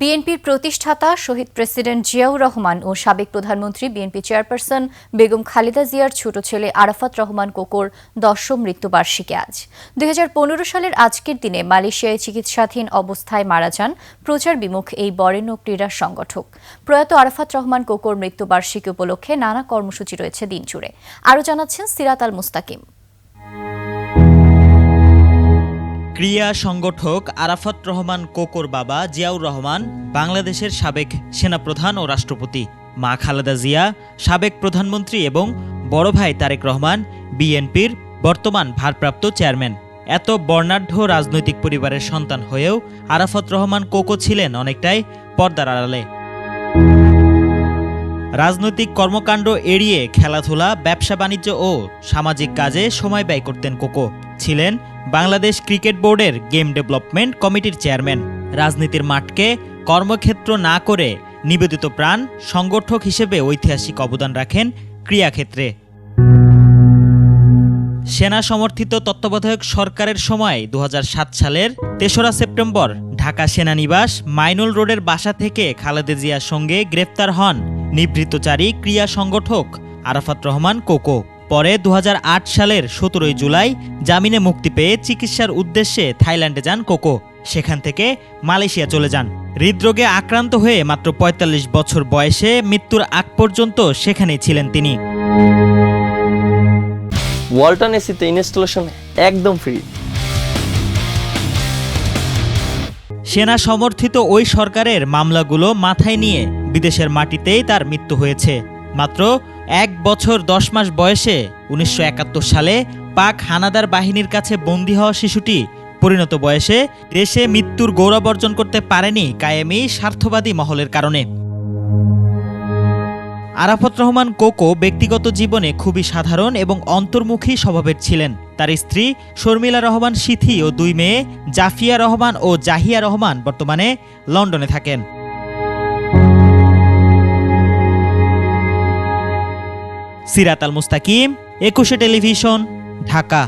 বিএনপির প্রতিষ্ঠাতা শহীদ প্রেসিডেন্ট জিয়াউর রহমান ও সাবেক প্রধানমন্ত্রী বিএনপি চেয়ারপারসন বেগম খালেদা জিয়ার ছোট ছেলে আরাফাত রহমান কোকোর দশম মৃত্যুবার্ষিকী আজ। দুই হাজার পনেরো সালের আজকের দিনে মালয়েশিয়ায় চিকিৎসাধীন অবস্থায় মারা যান প্রচার বিমুখ এই বরেণ্য ক্রীড়া সংগঠক। প্রয়াত আরাফাত রহমান কোকোর মৃত্যুবার্ষিকী উপলক্ষে নানা কর্মসূচি রয়েছে দিন জুড়ে আরও জানাচ্ছেন সিরাত আল মুস্তাকিম। ক্রিয়া সংগঠক আরাফাত রহমান কোকোর বাবা জিয়াউর রহমান, বাংলাদেশের সাবেক সেনাপ্রধান ও রাষ্ট্রপতি মা খালেদা জিয়া, সাবেক প্রধানমন্ত্রী এবং বড় ভাই তারেক রহমান, বিএনপির বর্তমান ভারপ্রাপ্ত চেয়ারম্যান। এত বর্ণাঢ্য রাজনৈতিক পরিবারের সন্তান হয়েও আরাফাত রহমান কোকো ছিলেন অনেকটাই পর্দার আড়ালে। রাজনৈতিক কর্মকাণ্ড এড়িয়ে খেলাধুলা, ব্যবসা বাণিজ্য ও সামাজিক কাজে সময় ব্যয় করতেন কোকো। ছিলেন বাংলাদেশ ক্রিকেট বোর্ডের গেম ডেভেলপমেন্ট কমিটির চেয়ারম্যান। রাজনীতির মাঠকে কর্মক্ষেত্র না করে নিবেদিত প্রাণ সংগঠক হিসেবে ঐতিহাসিক অবদান রাখেন ক্রীড়াক্ষেত্রে সেনা সমর্থিত তত্ত্বাবধায়ক সরকারের সময় দু হাজার সাত সালের তেসরা সেপ্টেম্বর ঢাকা সেনানিবাস মাইনুল রোডের বাসা থেকে খালেদা জিয়ার সঙ্গে গ্রেপ্তার হন নিবৃত্তচারী ক্রিয়া সংগঠক আরাফাত রহমান কোকো। পরে দু হাজার আট সালের সতেরোই জুলাই জামিনে মুক্তি পেয়ে চিকিৎসার উদ্দেশ্যে থাইল্যান্ডে যান কোকো। সেখান থেকে মালয়েশিয়া চলে যান। হৃদরোগে আক্রান্ত হয়ে মাত্র ৪৫ বছর বয়সে মৃত্যুর আগ পর্যন্ত সেখানেই ছিলেন তিনি। ওয়ালটন এসিতে ইনস্টলেশন একদম ফ্রি। সেনা সমর্থিত ওই সরকারের মামলাগুলো মাথায় নিয়ে বিদেশের মাটিতেই তার মৃত্যু হয়েছে। মাত্র এক বছর দশ মাস বয়সে উনিশশো একাত্তর সালে পাক হানাদার বাহিনীর কাছে বন্দী হওয়া শিশুটি পরিণত বয়সে দেশে মৃত্যুর গৌরব অর্জন করতে পারেনি কায়েমি স্বার্থবাদী মহলের কারণে। আরাফত রহমান কোকো ব্যক্তিগত জীবনে খুবই সাধারণ এবং অন্তর্মুখী স্বভাবের ছিলেন। তার স্ত্রী শর্মিলা রহমান সিথি ও দুই মেয়ে জাফিয়া রহমান ও জাহিয়া রহমান বর্তমানে লন্ডনে থাকেন। সিরাত আল মুস্তাকিম একুশে টেলিভিশন ঢাকা।